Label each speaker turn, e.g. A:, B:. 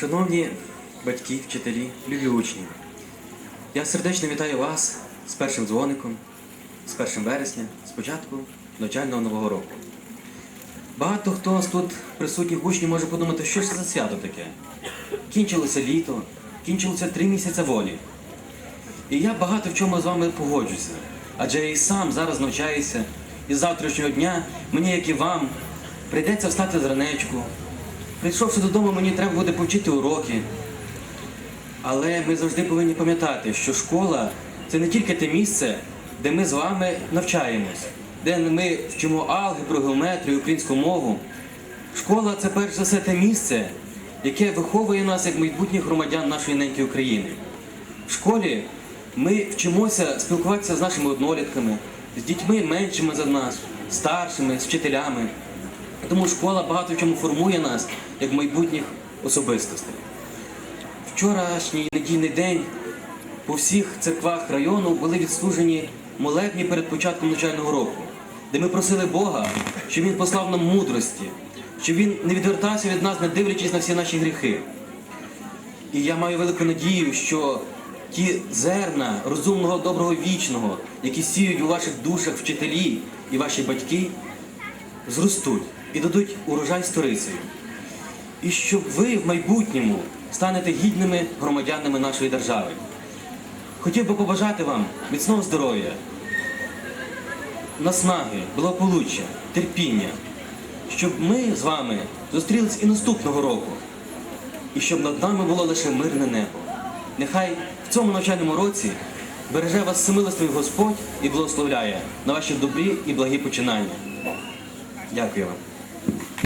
A: Шановні батьки, вчителі, любі учні, я сердечно вітаю вас з першим дзвоником, з 1 вересня, з початку навчального нового року. Багато хто з тут присутніх учнів може подумати, що це за свято таке. Кінчилося літо, кінчилося три місяці волі. І я багато в чому з вами погоджуся. Адже я і сам зараз навчаюся, і з завтрашнього дня мені, як і вам, прийдеться встати зранечку. Прийшовши додому, мені треба буде повчити уроки. Але ми завжди повинні пам'ятати, що школа це не тільки те місце, де ми з вами навчаємось, де ми вчимо алгебру, геометрію, українську мову. Школа це перш за все те місце, яке виховує нас як майбутніх громадян нашої неньки України. В школі ми вчимося спілкуватися з нашими однолітками, з дітьми меншими за нас, старшими, з вчителями. Тому школа багато в чому формує нас як майбутніх особистостей. Вчорашній недільний день по всіх церквах району були відслужені молебні перед початком навчального року, де ми просили Бога, щоб Він послав нам мудрості, щоб Він не відвертався від нас, не дивлячись на всі наші гріхи. І я маю велику надію, що ті зерна розумного, доброго, вічного, які сіють у ваших душах вчителі і ваші батьки, зростуть і дадуть урожай сторицею. І щоб ви в майбутньому станете гідними громадянами нашої держави. Хотів би побажати вам міцного здоров'я, наснаги, благополуччя, терпіння, щоб ми з вами зустрілись і наступного року, і щоб над нами було лише мирне небо. Нехай в цьому навчальному році береже вас всемилостивий Господь і благословляє на ваші добрі і благі починання. Дякую вам.